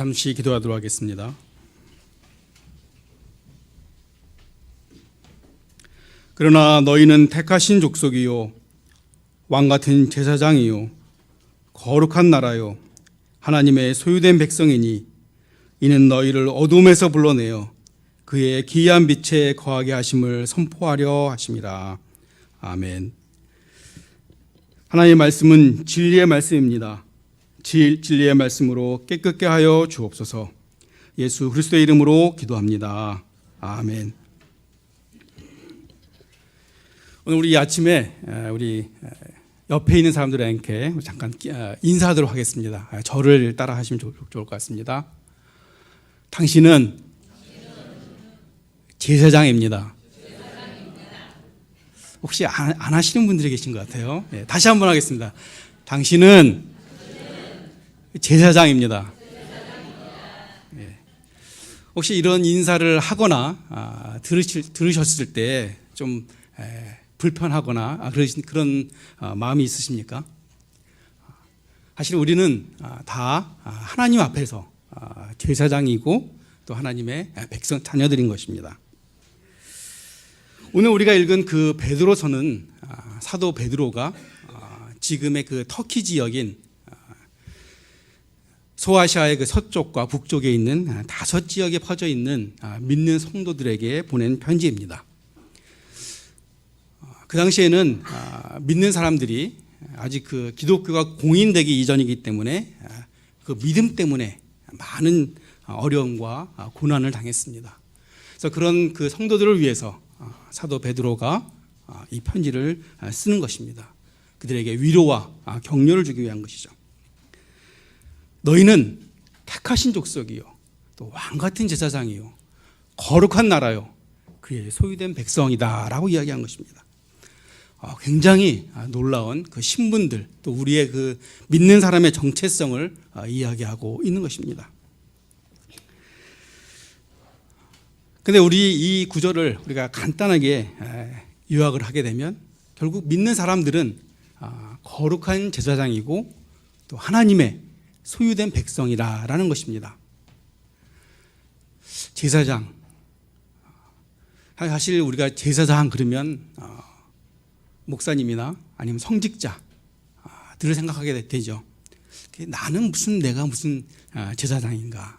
잠시 기도하도록 하겠습니다. 그러나 너희는 택하신 족속이요 왕 같은 제사장이요 거룩한 나라요 하나님의 소유된 백성이니 이는 너희를 어둠에서 불러내어 그의 기이한 빛에 거하게 하심을 선포하려 하심이라 아멘. 하나님의 말씀은 진리의 말씀입니다. 진, 진리의 말씀으로 깨끗게 하여 주옵소서. 예수 그리스도의 이름으로 기도합니다. 아멘. 오늘 우리 아침에 우리 옆에 있는 사람들에게 잠깐 인사하도록 하겠습니다. 저를 따라 하시면 좋을 것 같습니다. 당신은 제사장입니다. 혹시 안, 안 하시는 분들이 계신 것 같아요. 네, 다시 한번 하겠습니다. 당신은 제사장입니다. 네. 혹시 이런 인사를 하거나 아, 들으실, 들으셨을 때 좀 불편하거나 아, 그러신 그런 아, 마음이 있으십니까? 사실 우리는 아, 다 아, 하나님 앞에서 아, 제사장이고 또 하나님의 백성 자녀들인 것입니다. 오늘 우리가 읽은 그 베드로서는 아, 사도 베드로가 아, 지금의 그 터키 지역인 아, 소아시아의 그 서쪽과 북쪽에 있는 다섯 지역에 퍼져 있는 믿는 성도들에게 보낸 편지입니다. 그 당시에는 믿는 사람들이 아직 그 기독교가 공인되기 이전이기 때문에 그 믿음 때문에 많은 어려움과 고난을 당했습니다. 그래서 그런 그 성도들을 위해서 사도 베드로가 이 편지를 쓰는 것입니다. 그들에게 위로와 격려를 주기 위한 것이죠. 너희는 택하신 족속이요, 또 왕 같은 제사장이요, 거룩한 나라요, 그의 소유된 백성이다라고 이야기한 것입니다. 굉장히 놀라운 그 신분들 또 우리의 그 믿는 사람의 정체성을 이야기하고 있는 것입니다. 근데 우리 이 구절을 우리가 간단하게 요약을 하게 되면 결국 믿는 사람들은 아, 거룩한 제사장이고 또 하나님의 소유된 백성이라라는 것입니다. 제사장 사실 우리가 제사장 그러면 어, 목사님이나 아니면 성직자들을 아, 생각하게 되죠. 나는 무슨 내가 무슨 아, 제사장인가?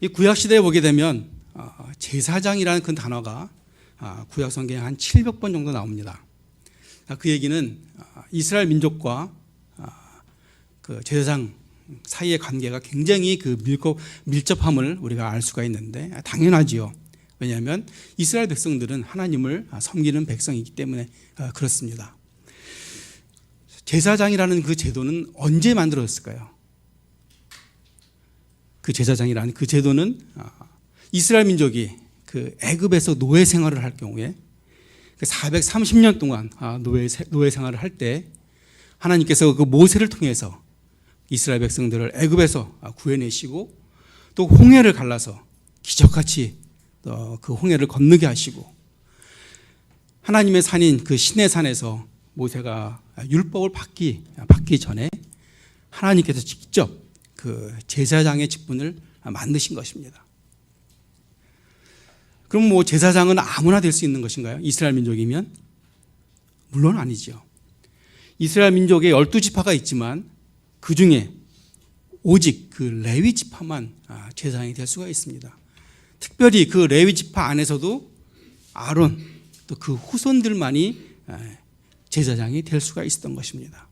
이 구약 시대에 보게 되면 어, 제사장이라는 그 단어가 아, 구약 성경에 한 700번 정도 나옵니다. 아, 그 얘기는 아, 이스라엘 민족과 그 제사장 사이의 관계가 굉장히 그 밀고 밀접함을 우리가 알 수가 있는데 당연하지요. 왜냐하면 이스라엘 백성들은 하나님을 섬기는 백성이기 때문에 그렇습니다. 제사장이라는 그 제도는 언제 만들어졌을까요? 그 제사장이라는 그 제도는 아, 이스라엘 민족이 그 애굽에서 노예 생활을 할 경우에 430년 그 동안 아, 노예 노예 생활을 할 때 하나님께서 그 모세를 통해서 이스라엘 백성들을 애굽에서 아, 구해내시고 또 홍해를 갈라서 기적같이 그 홍해를 건너게 하시고 하나님의 산인 그 신의 산에서 모세가 율법을 받기 받기 전에 하나님께서 직접 그 제사장의 직분을 만드신 것입니다. 그럼 뭐 제사장은 아무나 될 수 있는 것인가요? 이스라엘 민족이면? 물론 아니죠. 이스라엘 민족에 열두 지파가 있지만 그 중에 오직 그 레위 지파만 아, 제사장이 될 수가 있습니다. 특별히 그 레위 지파 안에서도 아론 또 그 후손들만이 아, 제사장이 될 수가 있었던 것입니다.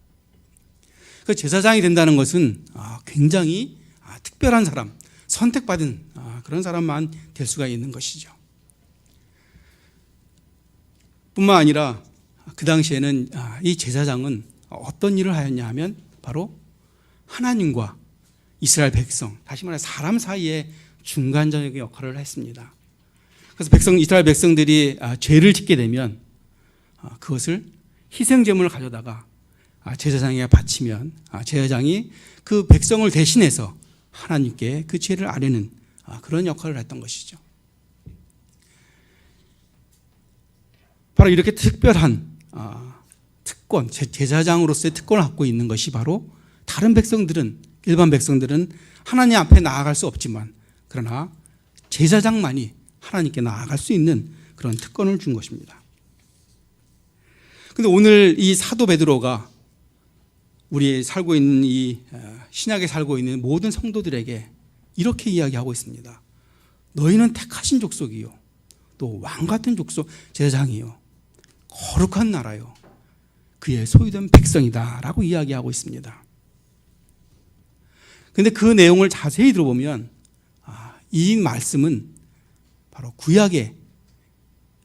그 제사장이 된다는 것은 아, 굉장히 아, 특별한 사람, 선택받은 아, 그런 사람만 될 수가 있는 것이죠. 뿐만 아니라 그 당시에는 이 제사장은 어떤 일을 하였냐 하면 바로 하나님과 이스라엘 백성, 다시 말해 사람 사이에 중간적인 역할을 했습니다. 그래서 백성 이스라엘 백성들이 죄를 짓게 되면 그것을 희생 제물을 가져다가 아, 제사장에 바치면 아, 제사장이 그 백성을 대신해서 하나님께 그 죄를 아뢰는 아, 그런 역할을 했던 것이죠. 바로 이렇게 특별한 특권, 제사장으로서의 특권을 갖고 있는 것이 바로 다른 백성들은 일반 백성들은 하나님 앞에 나아갈 수 없지만 그러나 제사장만이 하나님께 나아갈 수 있는 그런 특권을 준 것입니다. 근데 오늘 이 사도 베드로가 우리 살고 있는 이 어, 신약에 살고 있는 모든 성도들에게 이렇게 이야기하고 있습니다. 너희는 택하신 족속이요. 또 왕 같은 족속 제사장이요. 거룩한 나라요. 그의 소유된 백성이다라고 이야기하고 있습니다. 근데 그 내용을 자세히 들어보면 아, 이 말씀은 바로 구약에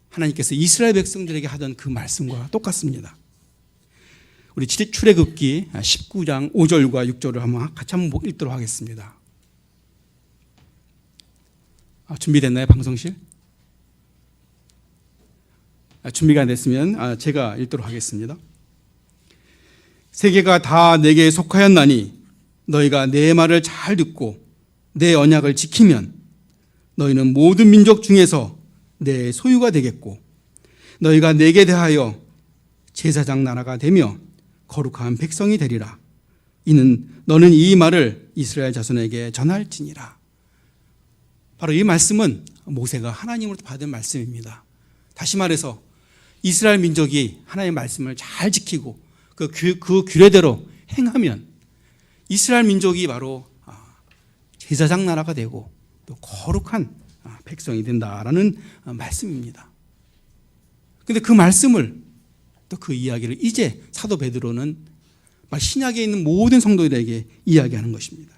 하나님께서 이스라엘 백성들에게 하던 그 말씀과 똑같습니다. 우리 출애굽기 19장 5절과 6절을 한번 같이 한번 읽도록 하겠습니다. 아, 준비됐나요, 방송실? 아, 준비가 안 됐으면 아, 제가 읽도록 하겠습니다. 세계가 다 내게 속하였나니 너희가 내 말을 잘 듣고 내 언약을 지키면 너희는 모든 민족 중에서 내 소유가 되겠고 너희가 내게 대하여 제사장 나라가 되며 거룩한 백성이 되리라. 이는 너는 이 말을 이스라엘 자손에게 전할지니라. 바로 이 말씀은 모세가 하나님으로부터 받은 말씀입니다. 다시 말해서 이스라엘 민족이 하나님의 말씀을 잘 지키고 그, 규, 그 규례대로 행하면 이스라엘 민족이 바로 아, 제사장 나라가 되고 또 거룩한 아, 백성이 된다라는 아, 말씀입니다. 근데 그 말씀을 또 그 이야기를 이제 사도 베드로는 신약에 있는 모든 성도들에게 이야기하는 것입니다.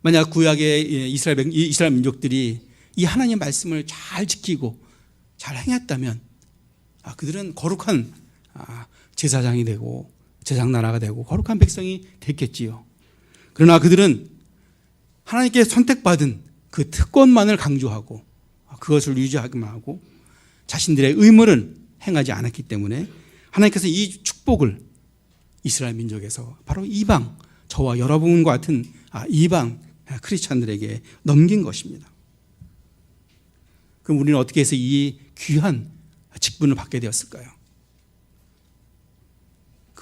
만약 구약의 이스라엘, 이스라엘 민족들이 이 하나님의 말씀을 잘 지키고 잘 행했다면 아, 그들은 거룩한 아, 제사장이 되고 제장 나라가 되고 거룩한 백성이 됐겠지요. 그러나 그들은 하나님께 선택받은 그 특권만을 강조하고 그것을 유지하기만 하고 자신들의 의무를 행하지 않았기 때문에 하나님께서 이 축복을 이스라엘 민족에서 바로 이방 저와 여러분과 같은 아, 이방 크리스찬들에게 넘긴 것입니다. 그럼 우리는 어떻게 해서 이 귀한 직분을 받게 되었을까요?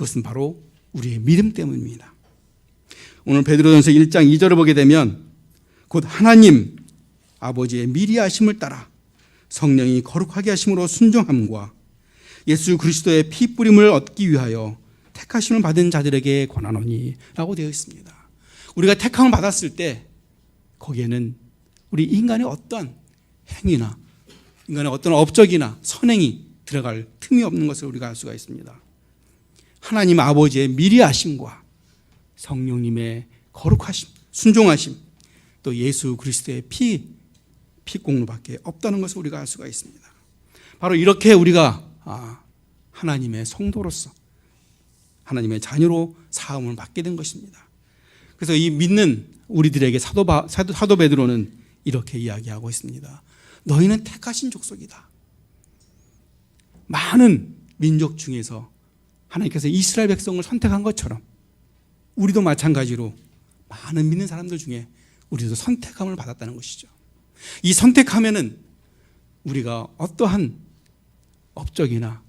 그것은 바로 우리의 믿음 때문입니다. 오늘 베드로전서 1장 2절을 보게 되면 곧 하나님 아버지의 미리 하심을 따라 성령이 거룩하게 하심으로 순종함과 예수 그리스도의 피 뿌림을 얻기 위하여 택하심을 받은 자들에게 권하노니라고 되어 있습니다. 우리가 택함을 받았을 때 거기에는 우리 인간의 어떤 행위나 인간의 어떤 업적이나 선행이 들어갈 틈이 없는 것을 우리가 알 수가 있습니다. 하나님 아버지의 미리하심과 성령님의 거룩하심, 순종하심, 또 예수 그리스도의 피, 피공로밖에 없다는 것을 우리가 알 수가 있습니다. 바로 이렇게 우리가 아, 하나님의 성도로서 하나님의 자녀로 사함을 받게 된 것입니다. 그래서 이 믿는 우리들에게 사도, 사도, 사도 베드로는 이렇게 이야기하고 있습니다. 너희는 택하신 족속이다. 많은 민족 중에서 하나님께서 이스라엘 백성을 선택한 것처럼 우리도 마찬가지로 많은 믿는 사람들 중에 우리도 선택함을 받았다는 것이죠. 이 선택하면은 우리가 어떠한 업적이나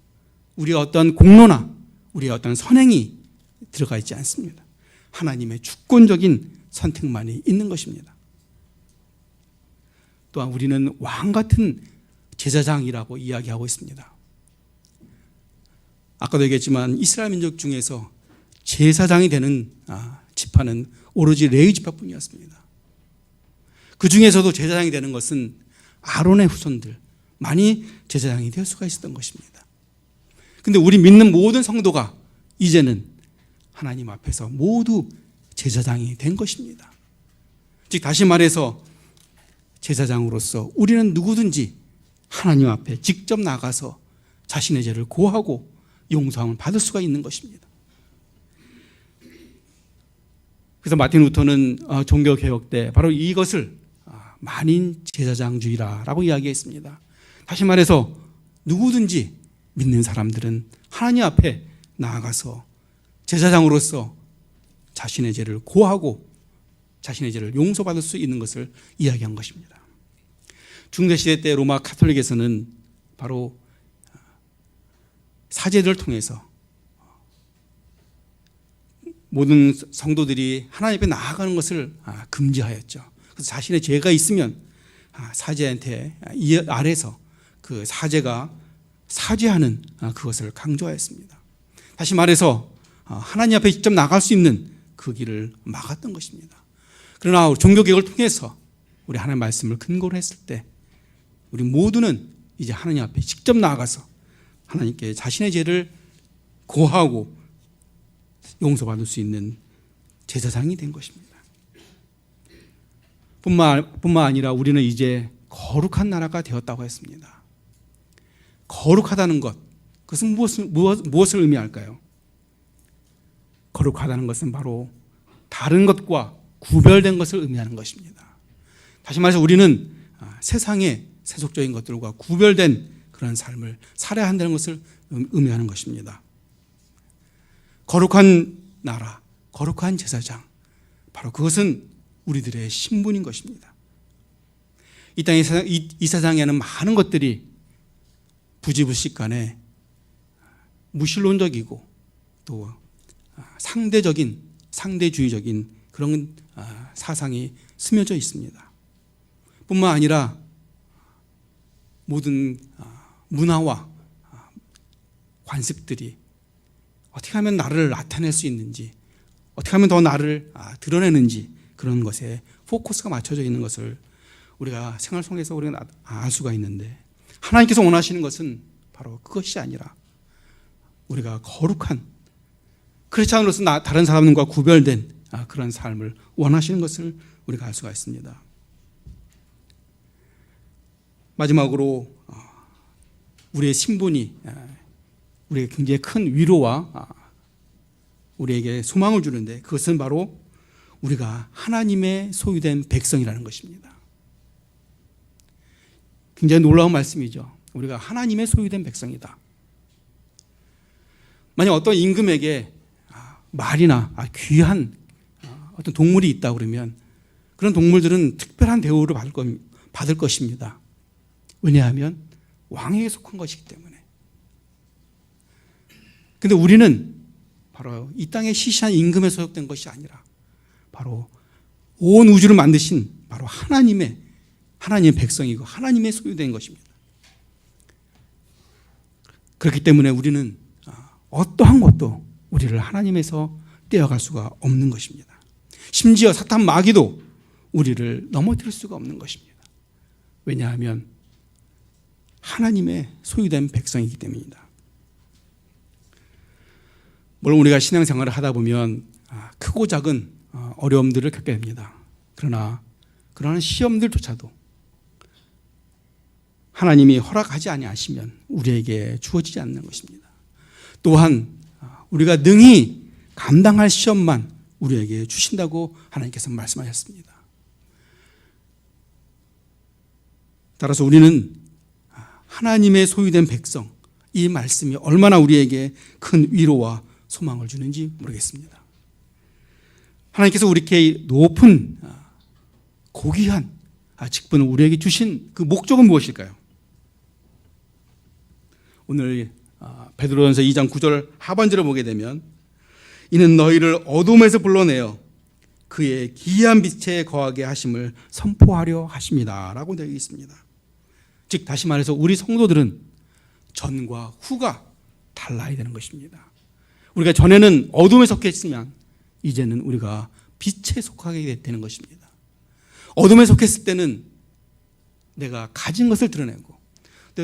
우리가 어떤 공로나 우리의 어떤 선행이 들어가 있지 않습니다. 하나님의 주권적인 선택만이 있는 것입니다. 또한 우리는 왕 같은 제사장이라고 이야기하고 있습니다. 아까도 얘기했지만 이스라엘 민족 중에서 제사장이 되는 아, 지파는 오로지 레위 지파뿐이었습니다. 그 중에서도 제사장이 되는 것은 아론의 후손들 많이 제사장이 될 수가 있었던 것입니다. 근데 우리 믿는 모든 성도가 이제는 하나님 앞에서 모두 제사장이 된 것입니다. 즉 다시 말해서 제사장으로서 우리는 누구든지 하나님 앞에 직접 나가서 자신의 죄를 고하고 용서함을 받을 수가 있는 것입니다. 그래서 마틴 루터는 어, 종교 개혁 때 바로 이것을 아, 만인 제사장주의라고 이야기했습니다. 다시 말해서 누구든지 믿는 사람들은 하나님 앞에 나아가서 제사장으로서 자신의 죄를 고하고 자신의 죄를 용서받을 수 있는 것을 이야기한 것입니다. 중세 시대 때 로마 카톨릭에서는 바로 사제들을 통해서 모든 성도들이 하나님 앞에 나아가는 것을 아, 금지하였죠. 그래서 자신의 죄가 있으면 아, 사제한테 이 아래서 그 사제가 사죄하는 아, 그것을 강조하였습니다. 다시 말해서 아, 하나님 앞에 직접 나갈 수 있는 그 길을 막았던 것입니다. 그러나 종교 개혁을 통해서 우리 하나님 말씀을 근거로 했을 때 우리 모두는 이제 하나님 앞에 직접 나아가서 하나님께 자신의 죄를 고하고 용서받을 수 있는 제사장이 된 것입니다. 뿐만, 뿐만 아니라 우리는 이제 거룩한 나라가 되었다고 했습니다. 거룩하다는 것, 그것은 무엇을, 무엇, 무엇을 의미할까요? 거룩하다는 것은 바로 다른 것과 구별된 것을 의미하는 것입니다. 다시 말해서 우리는 아, 세상의 세속적인 것들과 구별된 그런 삶을 살아야 한다는 것을 의미하는 것입니다. 거룩한 나라, 거룩한 제사장, 바로 그것은 우리들의 신분인 것입니다. 이 세상, 이, 이 세상에는 많은 것들이 부지불식간에 무신론적이고 또 상대적인 상대주의적인 그런 아, 사상이 스며져 있습니다. 뿐만 아니라 모든 아, 문화와 아, 관습들이 어떻게 하면 나를 나타낼 수 있는지, 어떻게 하면 더 나를 드러내는지 그런 것에 포커스가 맞춰져 있는 것을 우리가 생활 속에서 우리가 알 수가 있는데 하나님께서 원하시는 것은 바로 그것이 아니라 우리가 거룩한 크리스찬으로서 다른 사람과 구별된 그런 삶을 원하시는 것을 우리가 알 수가 있습니다. 마지막으로 어, 우리의 신분이 우리에게 굉장히 큰 위로와 우리에게 소망을 주는데 그것은 바로 우리가 하나님의 소유된 백성이라는 것입니다. 굉장히 놀라운 말씀이죠. 우리가 하나님의 소유된 백성이다. 만약 어떤 임금에게 말이나 귀한 어떤 동물이 있다 그러면 그런 동물들은 특별한 대우를 받을 것입니다. 왜냐하면 왕에게 속한 것이기 때문에. 근데 우리는 바로 이 땅의 시시한 임금에 소속된 것이 아니라 바로 온 우주를 만드신 바로 하나님의 하나님의 백성이고 하나님의 소유된 것입니다. 그렇기 때문에 우리는 어떠한 것도 우리를 하나님에서 떼어갈 수가 없는 것입니다. 심지어 사탄 마귀도 우리를 넘어뜨릴 수가 없는 것입니다. 왜냐하면 하나님의 소유된 백성이기 때문입니다. 물론 우리가 신앙생활을 하다 보면 아, 크고 작은 어, 어려움들을 겪게 됩니다. 그러나 그러한 시험들조차도 하나님이 허락하지 아니하시면 우리에게 주어지지 않는 것입니다. 또한 아, 우리가 능히 감당할 시험만 우리에게 주신다고 하나님께서 말씀하셨습니다. 따라서 우리는 하나님의 소유된 백성, 이 말씀이 얼마나 우리에게 큰 위로와 소망을 주는지 모르겠습니다. 하나님께서 우리께 높은 고귀한 직분을 우리에게 주신 그 목적은 무엇일까요? 오늘 베드로전서 2장 9절 하반절을 보게 되면 이는 너희를 어둠에서 불러내어 그의 기이한 빛에 거하게 하심을 선포하려 하십니다라고 되어 있습니다. 즉 다시 말해서 우리 성도들은 전과 후가 달라야 되는 것입니다. 우리가 전에는 어둠에 속했으면 이제는 우리가 빛에 속하게 되는 것입니다. 어둠에 속했을 때는 내가 가진 것을 드러내고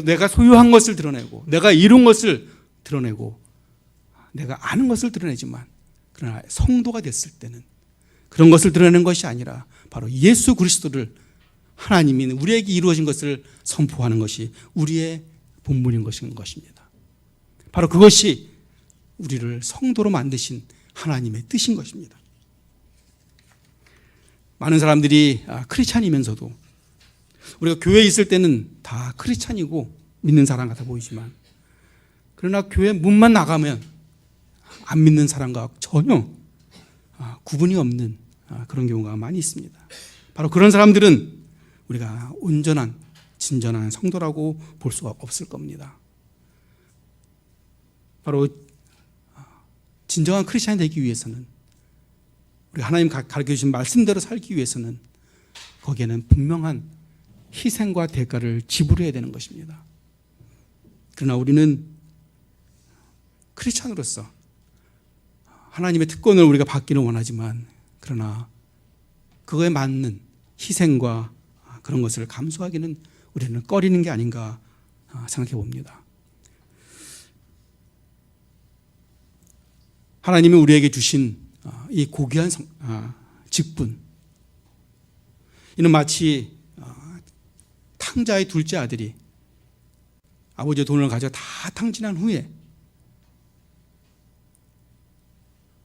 내가 소유한 것을 드러내고 내가 이룬 것을 드러내고 내가 아는 것을 드러내지만 그러나 성도가 됐을 때는 그런 것을 드러내는 것이 아니라 바로 예수 그리스도를 하나님이 우리에게 이루어진 것을 선포하는 것이 우리의 본분인 것인 것입니다. 바로 그것이 우리를 성도로 만드신 하나님의 뜻인 것입니다. 많은 사람들이 아, 크리스찬이면서도 우리가 교회에 있을 때는 다 크리스찬이고 믿는 사람 같아 보이지만 그러나 교회 문만 나가면 안 믿는 사람과 전혀 아, 구분이 없는 아, 그런 경우가 많이 있습니다. 바로 그런 사람들은 우리가 온전한 진전한 성도라고 볼 수가 없을 겁니다. 바로 아, 진정한 크리스천이 되기 위해서는 우리 하나님 가르쳐 주신 말씀대로 살기 위해서는 거기에는 분명한 희생과 대가를 지불해야 되는 것입니다. 그러나 우리는 크리스찬으로서 하나님의 특권을 우리가 받기는 원하지만 그러나 그거에 맞는 희생과 그런 것을 감수하기는 우리는 꺼리는 게 아닌가 생각해 봅니다. 하나님이 우리에게 주신 이 고귀한 직분 이는 마치 탕자의 둘째 아들이 아버지의 돈을 가져 다 탕진한 후에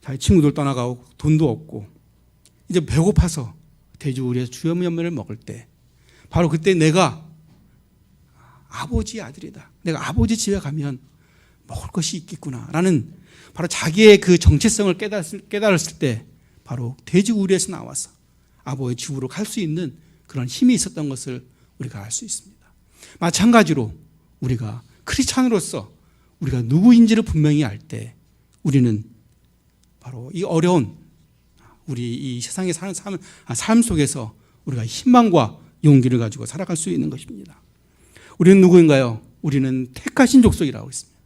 자기 친구들 떠나가고 돈도 없고 이제 배고파서 돼지우리에서 주염면을 먹을 때 바로 그때 내가 아버지 아들이다. 내가 아버지 집에 가면 먹을 것이 있겠구나라는 바로 자기의 그 정체성을 깨달았을, 깨달았을 때 바로 돼지우리에서 나와서 아버지의 집으로 갈 수 있는 그런 힘이 있었던 것을 우리가 알 수 있습니다. 마찬가지로 우리가 크리스찬으로서 우리가 누구인지를 분명히 알 때 우리는 바로 이 어려운 우리 이 세상에 사는 삶, 삶 속에서 우리가 희망과 용기를 가지고 살아갈 수 있는 것입니다. 우리는 누구인가요? 우리는 택하신 족속이라고 했습니다.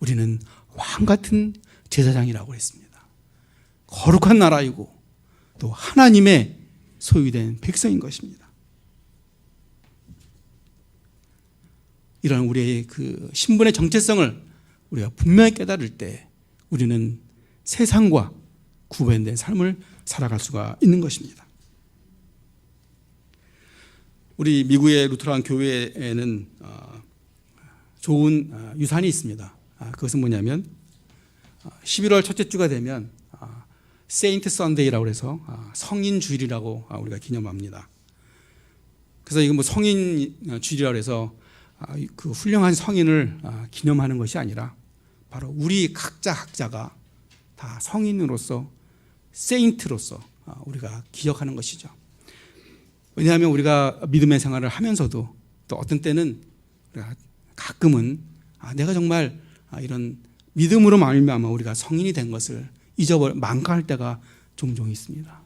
우리는 왕 같은 제사장이라고 했습니다. 거룩한 나라이고 또 하나님의 소유된 백성인 것입니다. 이런 우리의 그 신분의 정체성을 우리가 분명히 깨달을 때 우리는 세상과 구분된 삶을 살아갈 수가 있는 것입니다. 우리 미국의 루터란 교회에는 어, 좋은 어, 유산이 있습니다. 아, 그것은 뭐냐면 11월 어, 첫째 주가 되면 세인트 선데이라고 해서 성인 주일이라고 우리가 기념합니다. 그래서 이거 뭐 성인 주일이라고 해서 그 훌륭한 성인을 기념하는 것이 아니라 바로 우리 각자 각자가 다 성인으로서 세인트로서 우리가 기억하는 것이죠. 왜냐하면 우리가 믿음의 생활을 하면서도 또 어떤 때는 가끔은 아, 내가 정말 이런 믿음으로 말미암아 우리가 성인이 된 것을 잊어버 망각할 때가 종종 있습니다.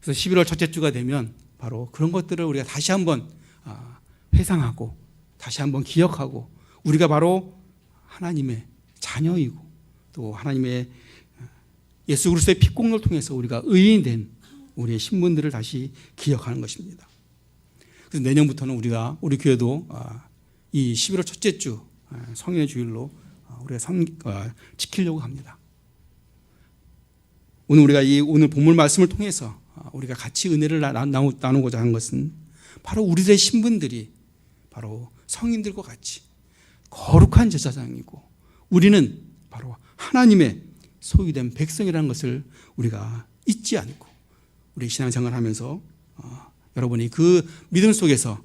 그래서 11월 첫째 주가 되면 바로 그런 것들을 우리가 다시 한번 회상하고 다시 한번 기억하고 우리가 바로 하나님의 자녀이고 또 하나님의 예수 그리스도의 피공로를 통해서 우리가 의인이 된 우리의 신분들을 다시 기억하는 것입니다. 그래서 내년부터는 우리가 우리 교회도 아, 이 11월 첫째 주 아, 성인의 주일로 아, 우리가 성, 지키려고 합니다. 오늘 우리가 이 오늘 본문 말씀을 통해서 우리가 같이 은혜를 나누고자 하는 것은 바로 우리들의 신분들이 바로 성인들과 같이 거룩한 제사장이고 우리는 바로 하나님의 소유된 백성이라는 것을 우리가 잊지 않고 우리 신앙생활 하면서 어, 여러분이 그 믿음 속에서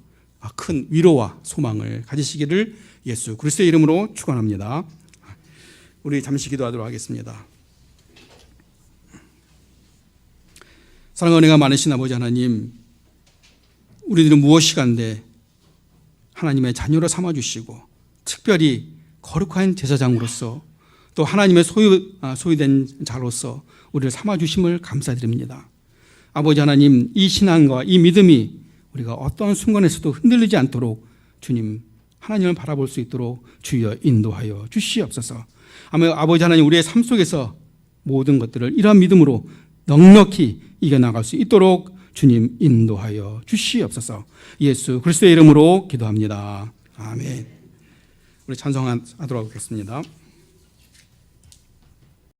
큰 위로와 소망을 가지시기를 예수 그리스도의 이름으로 축원합니다. 우리 잠시 기도하도록 하겠습니다. 사랑 은혜가 많으신 아버지 하나님, 우리들은 무엇이 간데 하나님의 자녀로 삼아 주시고 특별히 거룩한 제사장으로서 또 하나님의 소유, 아, 소유된 자로서 우리를 삼아 주심을 감사드립니다. 아버지 하나님, 이 신앙과 이 믿음이 우리가 어떤 순간에서도 흔들리지 않도록 주님, 하나님을 바라볼 수 있도록 주여 인도하여 주시옵소서. 아버지 하나님, 우리의 삶 속에서 모든 것들을 이러한 믿음으로 넉넉히 이겨나갈 수 있도록 주님 인도하여 주시옵소서. 예수 그리스도의 이름으로 기도합니다. 아멘. 우리 찬송하도록 하겠습니다.